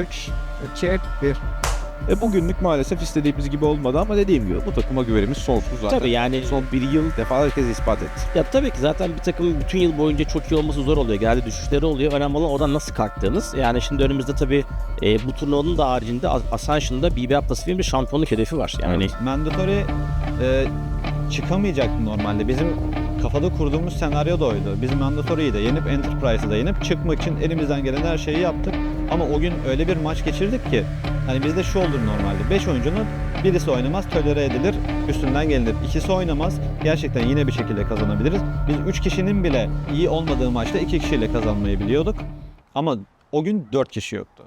3, 2, 1. E bugünlük maalesef istediğimiz gibi olmadı ama dediğim gibi bu takıma güvenimiz sonsuz zaten. Tabii yani Son bir yıl defalarca kez ispat etti. ya tabii ki zaten bir takım bütün yıl boyunca çok iyi olması zor oluyor. Genelde düşüşleri oluyor. Önemli olan oradan nasıl kalktığınız. Yani şimdi önümüzde tabii e, bu turnuvanın da haricinde As- Ascension'da BBA Pasifik'in bir şampiyonluk hedefi var. Yani Mandatory e, çıkamayacaktı normalde. Bizim kafada kurduğumuz senaryo da oydu. Biz Mandatory'yi de yenip Enterprise'ı da yenip çıkmak için elimizden gelen her şeyi yaptık. Ama o gün öyle bir maç geçirdik ki hani bizde şu olur normalde. 5 oyuncunun birisi oynamaz, tölere edilir, üstünden gelinir. İkisi oynamaz, gerçekten yine bir şekilde kazanabiliriz. Biz 3 kişinin bile iyi olmadığı maçta 2 kişiyle kazanmayı biliyorduk. Ama o gün 4 kişi yoktu.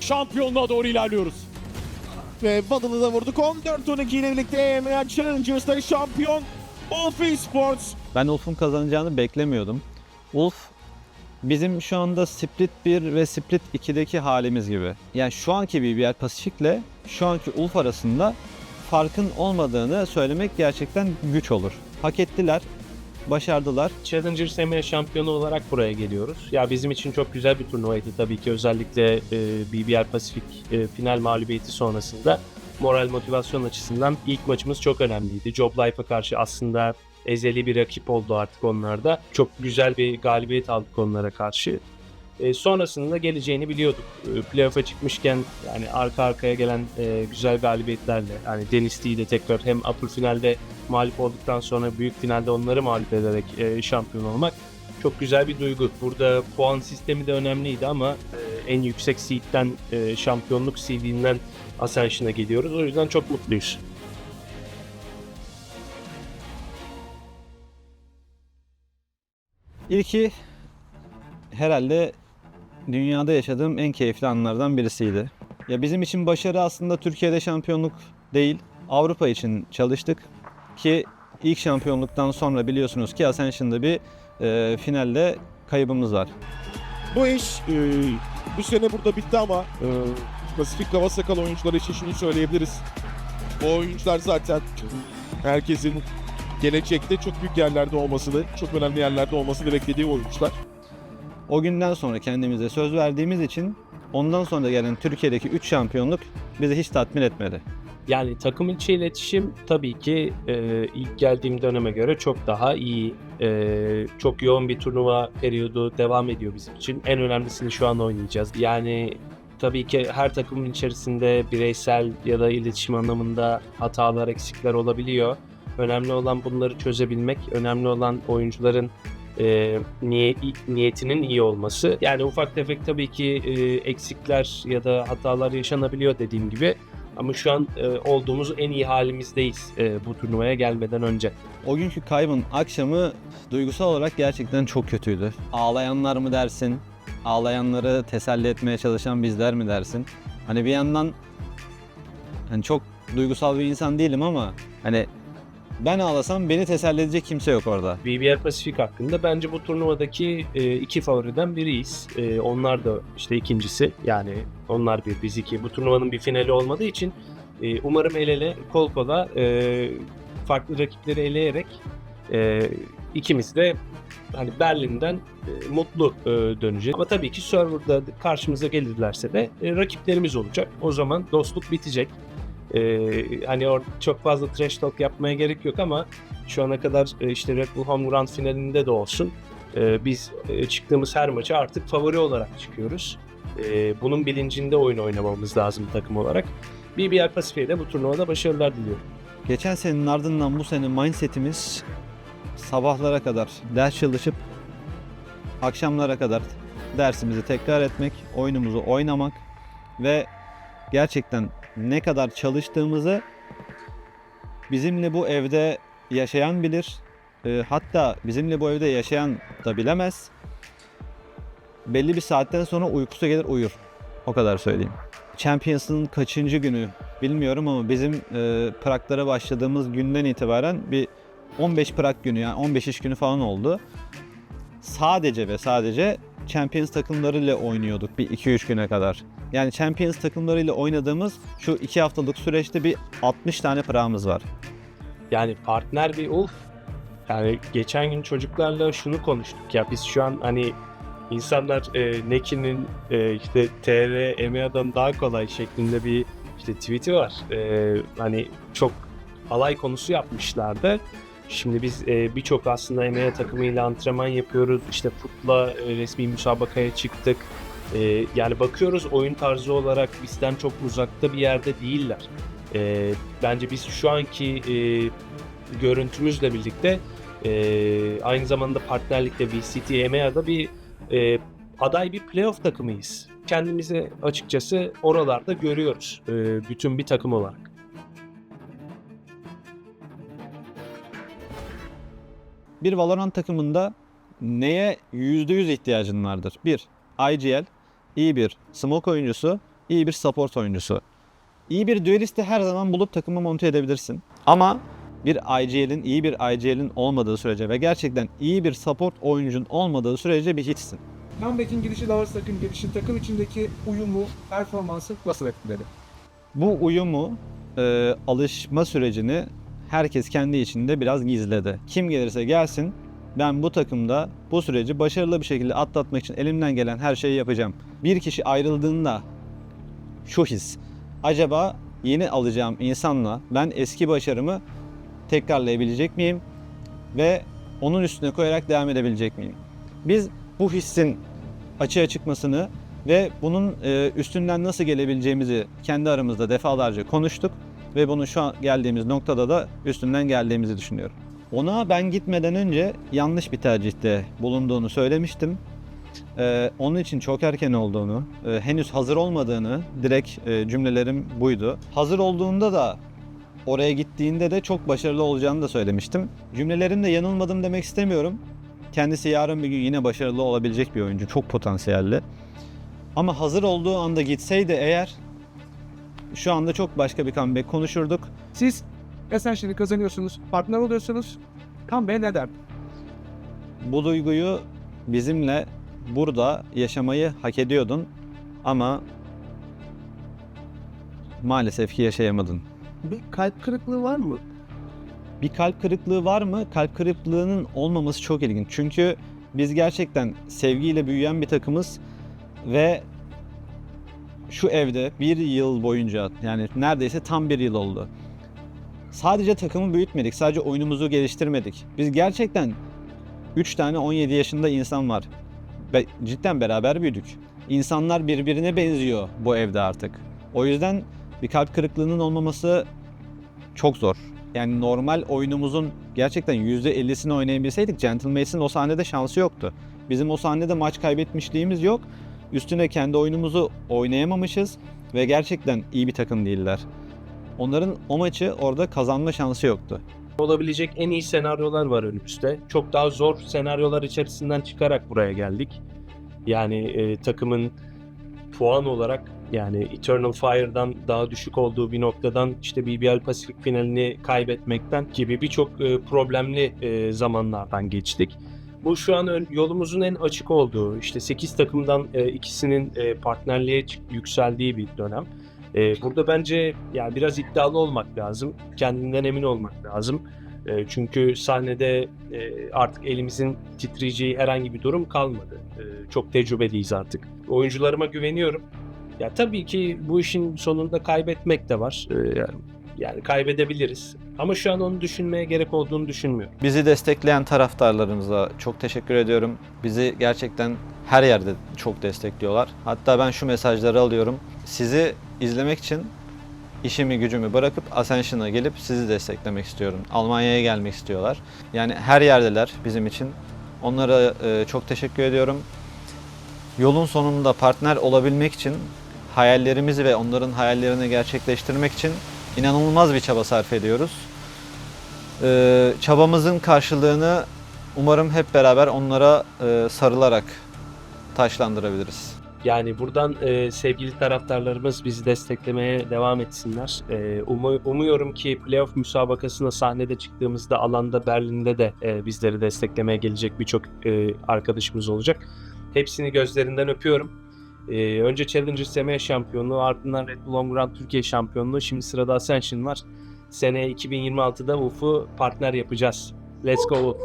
Şampiyonluğa doğru ilerliyoruz. Ve Badal'ı da vurduk. 14-12 ile birlikte EMEA Challengers'ta şampiyon Wolf Esports. Ben Ulf'un kazanacağını beklemiyordum. Ulf bizim şu anda Split 1 ve Split 2'deki halimiz gibi. Yani şu anki BBR Pasifik'le şu anki Ulf arasında farkın olmadığını söylemek gerçekten güç olur. Hak ettiler, başardılar. Challenger Semya şampiyonu olarak buraya geliyoruz. Ya bizim için çok güzel bir turnuvaydı tabii ki özellikle e, BBR Pasifik e, final mağlubiyeti sonrasında moral motivasyon açısından ilk maçımız çok önemliydi. Job Life'a karşı aslında ezeli bir rakip oldu artık onlarda. Çok güzel bir galibiyet aldık onlara karşı. E, sonrasında geleceğini biliyorduk. E, playoff'a çıkmışken yani arka arkaya gelen e, güzel galibiyetlerle yani Denisty'yi de tekrar hem upper finalde mağlup olduktan sonra büyük finalde onları mağlup ederek e, şampiyon olmak çok güzel bir duygu. Burada puan sistemi de önemliydi ama e, en yüksek seed'den e, şampiyonluk seed'inden Ascension'a geliyoruz. O yüzden çok mutluyuz. İlki herhalde dünyada yaşadığım en keyifli anlardan birisiydi. Ya bizim için başarı aslında Türkiye'de şampiyonluk değil, Avrupa için çalıştık ki ilk şampiyonluktan sonra biliyorsunuz ki Ascension'da bir e, finalde kaybımız var. Bu iş e, bu sene burada bitti ama e, Pasifik Hava Sakal oyuncuları için şunu söyleyebiliriz. Bu oyuncular zaten herkesin gelecekte çok büyük yerlerde olmasını, çok önemli yerlerde olmasını beklediği oyuncular. O günden sonra kendimize söz verdiğimiz için ondan sonra gelen Türkiye'deki 3 şampiyonluk bizi hiç tatmin etmedi. Yani takım içi iletişim tabii ki e, ilk geldiğim döneme göre çok daha iyi. E, çok yoğun bir turnuva periyodu devam ediyor bizim için. En önemlisini şu an oynayacağız. Yani tabii ki her takımın içerisinde bireysel ya da iletişim anlamında hatalar, eksikler olabiliyor. Önemli olan bunları çözebilmek, önemli olan oyuncuların e, niye, niyetinin iyi olması. Yani ufak tefek tabii ki e, eksikler ya da hatalar yaşanabiliyor dediğim gibi. Ama şu an e, olduğumuz en iyi halimizdeyiz e, bu turnuvaya gelmeden önce. O günkü kaybın akşamı duygusal olarak gerçekten çok kötüydü. Ağlayanlar mı dersin? Ağlayanları teselli etmeye çalışan bizler mi dersin? Hani bir yandan hani çok duygusal bir insan değilim ama hani ben ağlasam beni teselli edecek kimse yok orada. BBR Pasifik hakkında bence bu turnuvadaki e, iki favoriden biriyiz. E, onlar da işte ikincisi. Yani onlar bir, biz iki. Bu turnuvanın bir finali olmadığı için e, umarım el ele, kol kola e, farklı rakipleri eleyerek e, ikimiz de hani Berlin'den e, mutlu e, döneceğiz. Ama tabii ki serverda karşımıza gelirlerse de e, rakiplerimiz olacak. O zaman dostluk bitecek. Ee, hani orada çok fazla trash talk yapmaya gerek yok ama şu ana kadar e, işte Red Bull Home Grand finalinde de olsun e, biz e, çıktığımız her maça artık favori olarak çıkıyoruz. E, bunun bilincinde oyun oynamamız lazım takım olarak. BBR Pasifik'e de bu turnuvada başarılar diliyorum. Geçen senenin ardından bu sene mindsetimiz sabahlara kadar ders çalışıp akşamlara kadar dersimizi tekrar etmek, oyunumuzu oynamak ve gerçekten ne kadar çalıştığımızı bizimle bu evde yaşayan bilir. Ee, hatta bizimle bu evde yaşayan da bilemez. Belli bir saatten sonra uykusu gelir uyur. O kadar söyleyeyim. Champions'ın kaçıncı günü bilmiyorum ama bizim e, Prag'lara başladığımız günden itibaren bir 15 Prag günü yani 15 iş günü falan oldu. Sadece ve sadece Champions takımlarıyla oynuyorduk bir 2-3 güne kadar. Yani Champions takımlarıyla oynadığımız şu 2 haftalık süreçte bir 60 tane Prag'ımız var. Yani partner bir Ulf Yani geçen gün çocuklarla şunu konuştuk ya biz şu an hani insanlar e, Neki'nin e, işte TR EMEA'dan daha kolay şeklinde bir işte tweet'i var. E, hani çok alay konusu yapmışlardı. Şimdi biz e, birçok aslında EMEA takımıyla antrenman yapıyoruz. İşte futla e, resmi müsabakaya çıktık. E, yani bakıyoruz oyun tarzı olarak bizden çok uzakta bir yerde değiller. E, bence biz şu anki e, görüntümüzle birlikte e, aynı zamanda partnerlikle VCT EMEA'da bir e, aday bir playoff takımıyız. Kendimizi açıkçası oralarda görüyoruz. e, bütün bir takım olarak. Bir Valorant takımında neye %100 ihtiyacın vardır? Bir, IGL, iyi bir smoke oyuncusu, iyi bir support oyuncusu. İyi bir duelisti her zaman bulup takımı monte edebilirsin. Ama bir IGL'in, iyi bir IGL'in olmadığı sürece ve gerçekten iyi bir support oyuncun olmadığı sürece bir hiçsin. Comeback'in girişi, Lovers takım girişi, takım içindeki uyumu, performansı nasıl etkiledi? Bu uyumu, e, alışma sürecini herkes kendi içinde biraz gizledi. Kim gelirse gelsin ben bu takımda bu süreci başarılı bir şekilde atlatmak için elimden gelen her şeyi yapacağım. Bir kişi ayrıldığında şu his. Acaba yeni alacağım insanla ben eski başarımı tekrarlayabilecek miyim? Ve onun üstüne koyarak devam edebilecek miyim? Biz bu hissin açığa çıkmasını ve bunun e, üstünden nasıl gelebileceğimizi kendi aramızda defalarca konuştuk ve bunun şu an geldiğimiz noktada da üstünden geldiğimizi düşünüyorum. Ona ben gitmeden önce yanlış bir tercihte bulunduğunu söylemiştim. Ee, onun için çok erken olduğunu, e, henüz hazır olmadığını direkt e, cümlelerim buydu. Hazır olduğunda da oraya gittiğinde de çok başarılı olacağını da söylemiştim. Cümlelerimde yanılmadım demek istemiyorum. Kendisi yarın bir gün yine başarılı olabilecek bir oyuncu, çok potansiyelli. Ama hazır olduğu anda gitseydi eğer şu anda çok başka bir comeback konuşurduk. Siz Ascension'ı kazanıyorsunuz, partner oluyorsunuz. Comeback'e ne der? Bu duyguyu bizimle burada yaşamayı hak ediyordun ama maalesef ki yaşayamadın. Bir kalp kırıklığı var mı? Bir kalp kırıklığı var mı? Kalp kırıklığının olmaması çok ilginç. Çünkü biz gerçekten sevgiyle büyüyen bir takımız ve şu evde bir yıl boyunca yani neredeyse tam bir yıl oldu. Sadece takımı büyütmedik, sadece oyunumuzu geliştirmedik. Biz gerçekten 3 tane 17 yaşında insan var. Ve cidden beraber büyüdük. İnsanlar birbirine benziyor bu evde artık. O yüzden bir kalp kırıklığının olmaması çok zor. Yani normal oyunumuzun gerçekten %50'sini oynayabilseydik Gentlemate'in o sahnede şansı yoktu. Bizim o sahnede maç kaybetmişliğimiz yok. Üstüne kendi oyunumuzu oynayamamışız ve gerçekten iyi bir takım değiller. Onların o maçı orada kazanma şansı yoktu. olabilecek en iyi senaryolar var önümüzde. Çok daha zor senaryolar içerisinden çıkarak buraya geldik. Yani e, takımın puan olarak yani Eternal Fire'dan daha düşük olduğu bir noktadan işte BBL Pasifik finalini kaybetmekten gibi birçok e, problemli e, zamanlardan geçtik. Bu şu an yolumuzun en açık olduğu, işte 8 takımdan e, ikisinin e, partnerliğe yükseldiği bir dönem. E, burada bence yani biraz iddialı olmak lazım, kendinden emin olmak lazım. E, çünkü sahnede e, artık elimizin titreyeceği herhangi bir durum kalmadı. E, çok tecrübeliyiz artık. Oyuncularıma güveniyorum. Ya tabii ki bu işin sonunda kaybetmek de var. E, yani, yani kaybedebiliriz. Ama şu an onu düşünmeye gerek olduğunu düşünmüyorum. Bizi destekleyen taraftarlarımıza çok teşekkür ediyorum. Bizi gerçekten her yerde çok destekliyorlar. Hatta ben şu mesajları alıyorum. Sizi izlemek için işimi gücümü bırakıp Ascension'a gelip sizi desteklemek istiyorum. Almanya'ya gelmek istiyorlar. Yani her yerdeler bizim için. Onlara e, çok teşekkür ediyorum. Yolun sonunda partner olabilmek için hayallerimizi ve onların hayallerini gerçekleştirmek için inanılmaz bir çaba sarf ediyoruz. Ee, çabamızın karşılığını umarım hep beraber onlara e, sarılarak taşlandırabiliriz. Yani buradan e, sevgili taraftarlarımız bizi desteklemeye devam etsinler. E, umu- umuyorum ki playoff müsabakasına sahnede çıktığımızda alanda Berlin'de de e, bizleri desteklemeye gelecek birçok e, arkadaşımız olacak. Hepsini gözlerinden öpüyorum. E, önce Challenger SMA şampiyonluğu ardından Red Bull Long Run Türkiye şampiyonluğu şimdi sırada Ascension var. Seneye 2026'da UF'u partner yapacağız. Let's go.